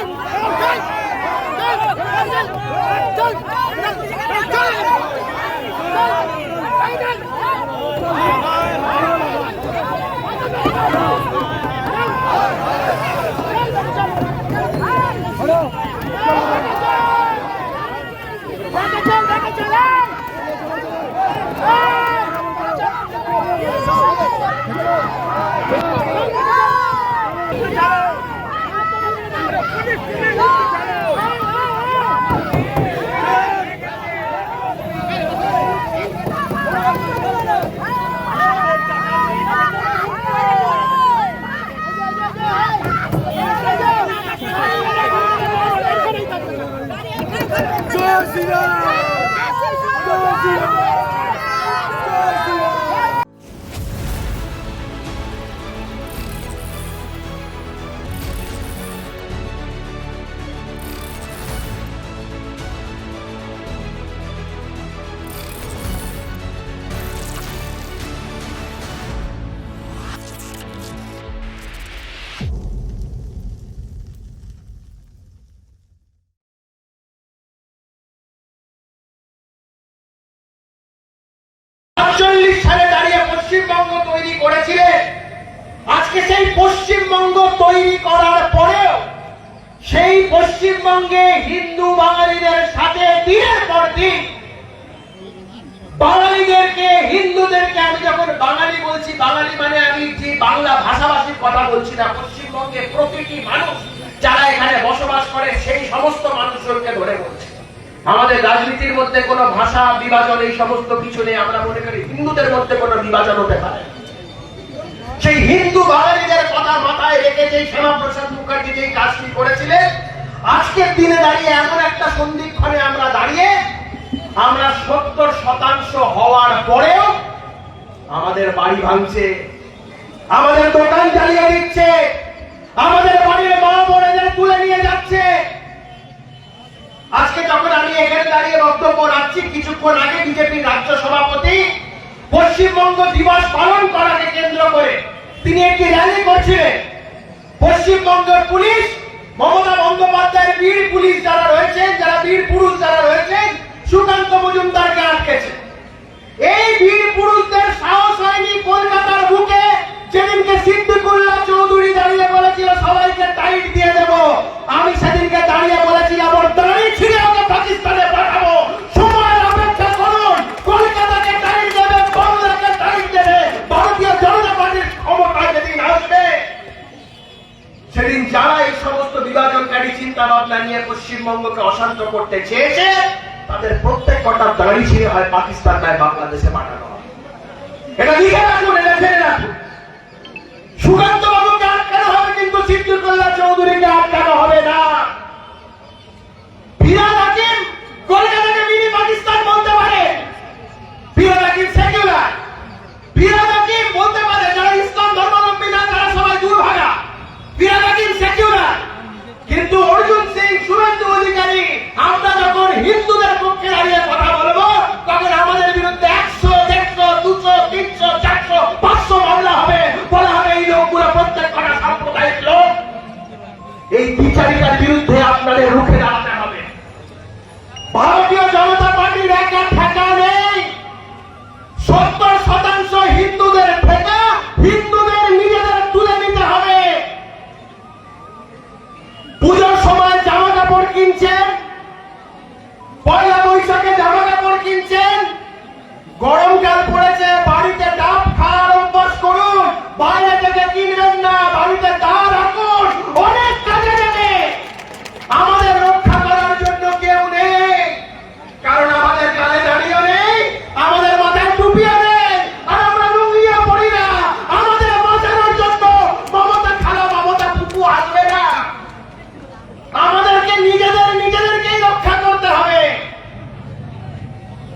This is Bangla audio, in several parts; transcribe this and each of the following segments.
Yeah. তৈরি করার পরেও সেই পশ্চিমবঙ্গে হিন্দু বাঙালিদের সাথে দিনের পর দিন বাঙালিদেরকে, হিন্দুদেরকে আমি যখন বাঙালি বলছি, বাঙালি মানে আমি যে বাংলা ভাষাভাষীর কথা বলছি না, পশ্চিমবঙ্গে প্রতিটি মানুষ যারা এখানে বসবাস করে, সেই সমস্ত মানুষজনকে ধরে বলছি আমাদের রাজনীতির মধ্যে কোনো ভাষা বিভাজন, এই সমস্ত কিছু নেই আমরা মনে করি হিন্দুদের মধ্যে কোনো বিভাজন হতে পারে না। সেই হিন্দু বাঙালিদের কথা মাথায় রেখে যে শ্যামাপ্রসাদ মুখার্জি যে কাজটি করেছিলেন, আজকের দিনে দাঁড়িয়ে এমন একটা সন্ধিক্ষণে আমরা দাঁড়িয়ে আমরা সত্তর শতাংশ হওয়ার পরেও আমাদের বাড়ি ভাঙছে, আমাদের দোকান জ্বালিয়ে দিচ্ছে, আমাদের বাড়ির মা বোনেদের তুলে নিয়ে যাচ্ছে। আজকে যখন আমি এখানে দাঁড়িয়ে বক্তব্য রাখছি, কিছুক্ষণ আগে বিজেপির রাজ্য সভাপতি পশ্চিমবঙ্গ দিবস পালন করাকে কেন্দ্র করে তিনি একটি র্যালি করছিলেন। পশ্চিমবঙ্গের পুলিশ, মমতা বন্দ্যোপাধ্যায়ের বীর পুলিশ যারা রয়েছেন, যারা বীর পুরুষ যারা রয়েছেন, সুকান্ত মজুমদারকে আটকেছে। এই বীর পুরুষদের সাহস হয়নি কলকাতার বুকে। যেদিনকে সিদ্দিকুল্লাহ চৌধুরী দাঁড়িয়ে বলেছিল, সবাইকে টাইট দিয়ে দেব। ভাবনা নিয়ে পশ্চিমবঙ্গকে অশান্ত করতে চেয়েছে, তাদের প্রত্যেক কটা দাঁড়িয়ে হয় পাকিস্তান বাংলাদেশে পাঠানো এটা লিখে রাখুন এই বিচারিকার বিরুদ্ধে আপনাদের রুখে দাঁড়াতে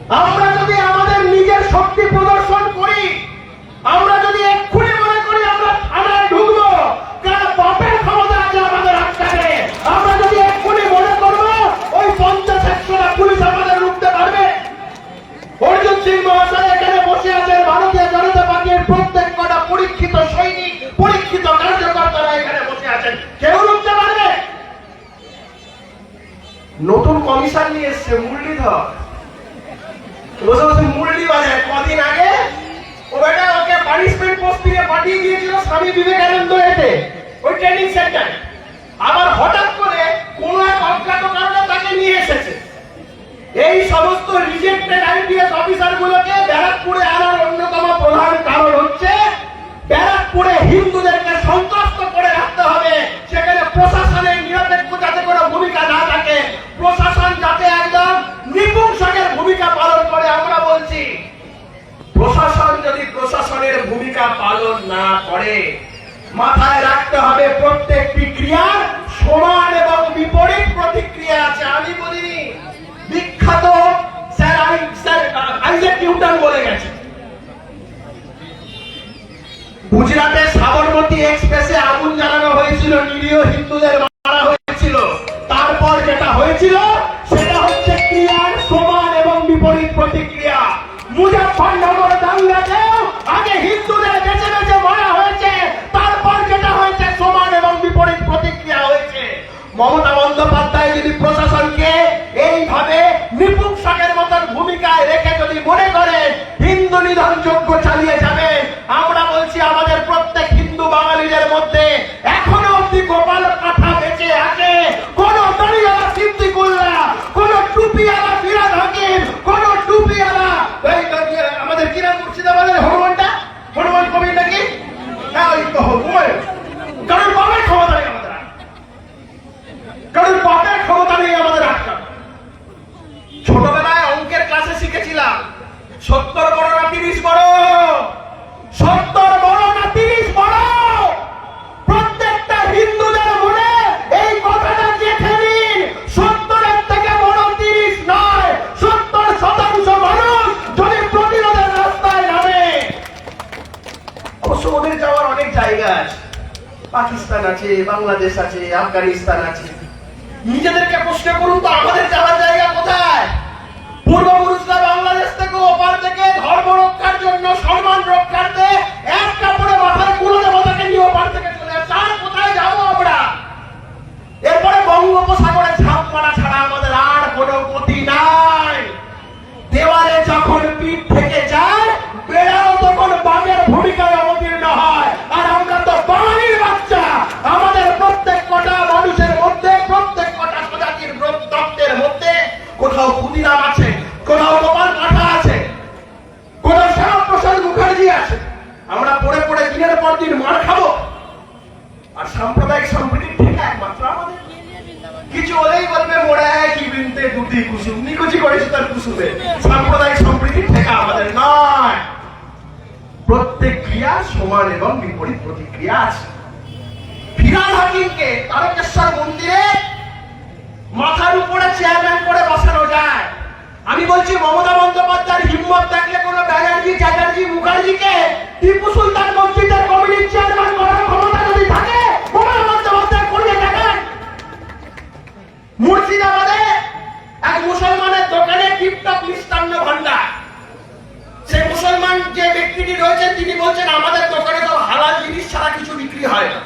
Abra এ পাঠিয়ে দিয়েছিল স্বামী বিবেকানন্দ এতে, ওই ট্রেনিং সেন্টার আবার হঠাৎ করে কোন এক অজ্ঞাত কারণে তাকে নিয়ে এসেছে। এই সমস্ত রিজেক্টেড আইপিএস অফিসার গুলোকে ব্যারাকপুরে আনার অন্যতম প্রধান কারণ হচ্ছে ব্যারাকপুরে হিন্দুদেরকে যেটা হয়েছিল, সেটা হচ্ছে ক্রিয়ার সমান এবং বিপরীত প্রতিক্রিয়া। মুজাফরনগর দাঙ্গাতেও আগে হিন্দুদের বেঁচে বেঁচে মারা হয়েছে, তারপর যেটা হয়েছে সমান এবং বিপরীত প্রতিক্রিয়া হয়েছে। মমতা বন্দ্যোপাধ্যায় যদি প্রশাসনকে এইভাবে নিপুংসকের মতন ভূমিকায় রেখে যদি মনে করেন হিন্দু নিধন যজ্ঞ চালিয়ে যাবে আমরা বলছি আমাদের প্রত্যেক হিন্দু বাঙালিদের মধ্যে এখনও অব্দি গোপাল কাঠা বেঁচে আছে কোন দড়িওয়ালা সিদ্দিকুল্লাহ কোন টুপিওয়ালা ফিরাদ হাকিম কোন টুপিওয়ালা এই তো যে আমাদের কিরাম মুর্শিদাবাদের হনুমানটা হনুমান কবি নাকি হ্যাঁ ওই তো হুমায়ুন কারণ বাবার ক্ষমতা নেই আমাদের আর। কারণ বাপের ক্ষমতা নেই আমাদের আটকানো ছোটবেলায় অঙ্কের ক্লাসে শিখেছিলাম সত্তর বড় না তিরিশ বড় সত্তর বড় না তিরিশ বড় প্রত্যেকটা হিন্দুদের মনে এই কথাটা গেঁথে নিন সত্তরের থেকে বড় তিরিশ নয় সত্তর শতাংশ মানুষ যদি প্রতিরোধের রাস্তায় নামে অবশ্য ওদের যাওয়ার অনেক জায়গা আছে। পাকিস্তান আছে, বাংলাদেশ আছে, আফগানিস্তান আছে। নিজেদেরকে প্রশ্ন করুন তো, আমাদের যাওয়ার জায়গা কোথায়? পূর্বপুরুষরা বাংলাদেশ থেকে ওপার থেকে ধর্ম রক্ষার জন্য সম্মান রক্ষার্থে বিনতে কুসুম নিকুচি করেছে তার কুসুমে সাম্প্রদায়িক সম্প্রীতি ঠেকা আমাদের নয়। প্রত্যেক ক্রিয়া সমান এবং বিপরীত প্রতিক্রিয়া আছে। ফিরাল হাকিমকে তারকেশ্বর মন্দিরে মাথার উপরে চেয়ারম্যান করে বসানো যায়। আমি বলছি, মমতা বন্দ্যোপাধ্যায়ের হিম্মত থাকলে কোনো ব্যানার্জি, চ্যাটার্জি, মুখার্জিকে টিপু সুলতান মসজিদের কমিটির চেয়ারম্যান করার ক্ষমতা যদি থাকে, মমতা বন্দ্যোপাধ্যায় দেখেন। মুর্শিদাবাদে দোকানে মিষ্টান্ন ভান্ডার। সেই মুসলমান যে ব্যক্তিটি রয়েছেন তিনি বলছেন, আমাদের দোকানে তো হালাল জিনিস ছাড়া কিছু বিক্রি হয় না।